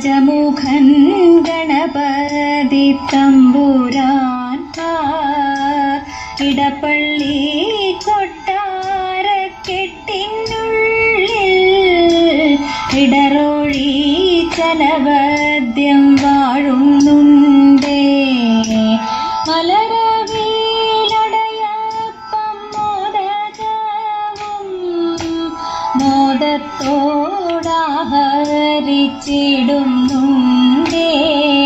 ഗജമുഖൻ ഗണപതി തമ്പുരാത്ത ഇടപ്പള്ളി കൊട്ടാരക്കെട്ടിനുള്ളിൽ ഇടറോഴി ചലവദ്യം വാഴുന്നുണ്ടേ. മലര ആഹരിച്ചിടുന്നുണ്ടേ.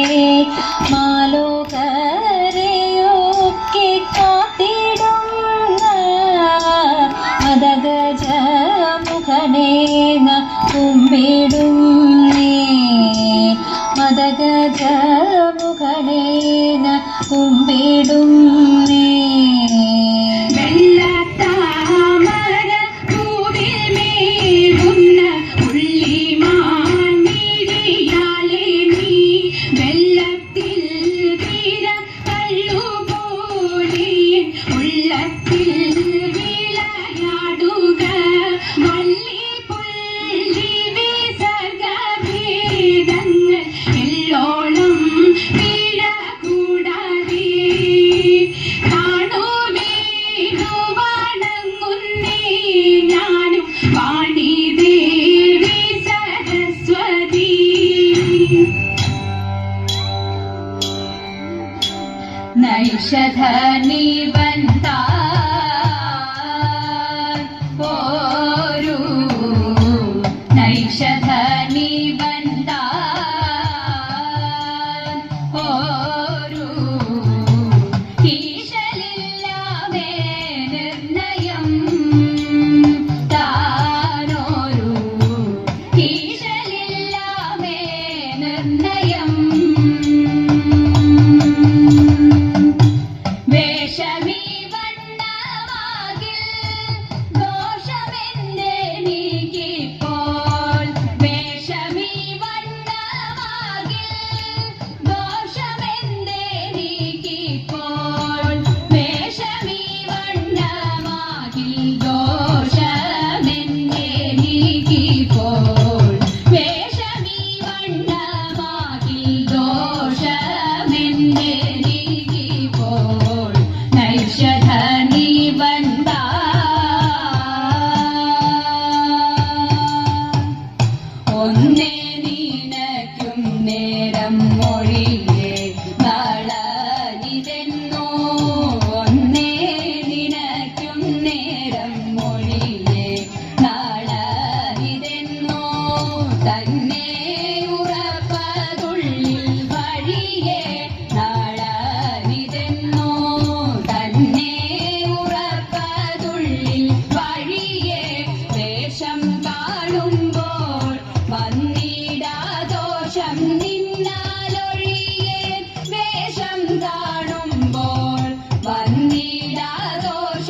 धनी बनता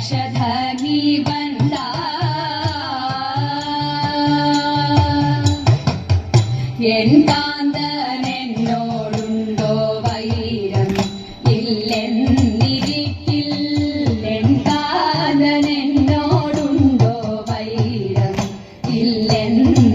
षधनी बन्दा। എൻകാന്തനെന്നോടുണ്ടോ വൈരം? ഇല്ലെന്നിരിക്കില്ലെൻകാന്തനെന്നോടുണ്ടോ വൈരം? ഇല്ലെന്ന്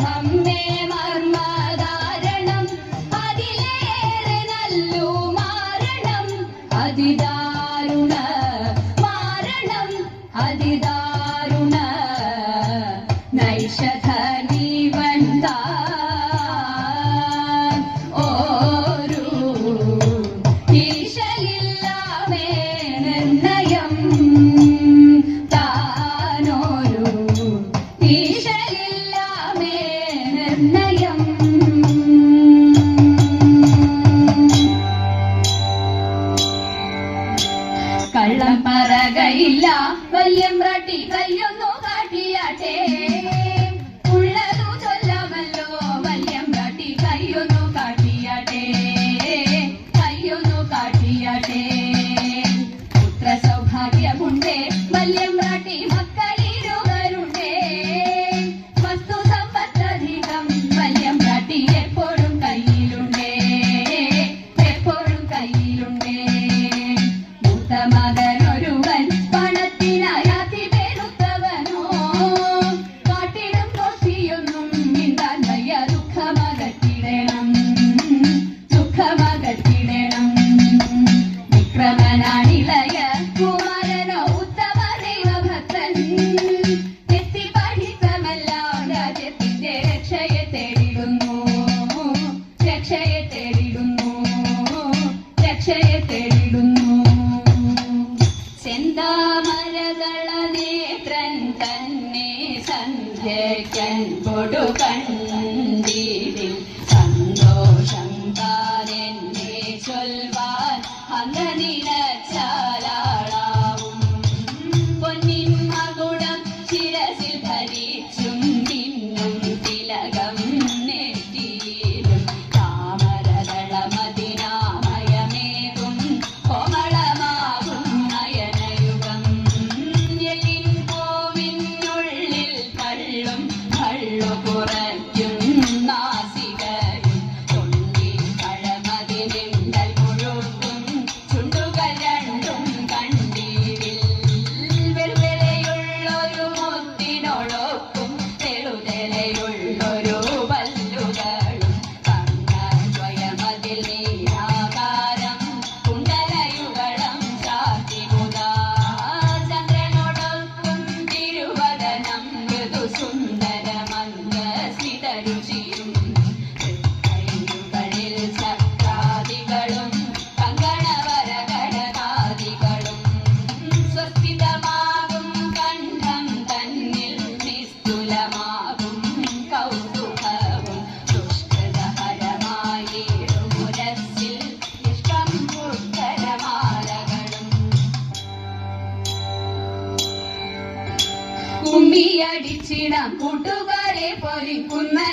हम में കുമ്മിയടിച്ചിടാം കൂട്ടുകാരെ പൊരിക്കുന്നല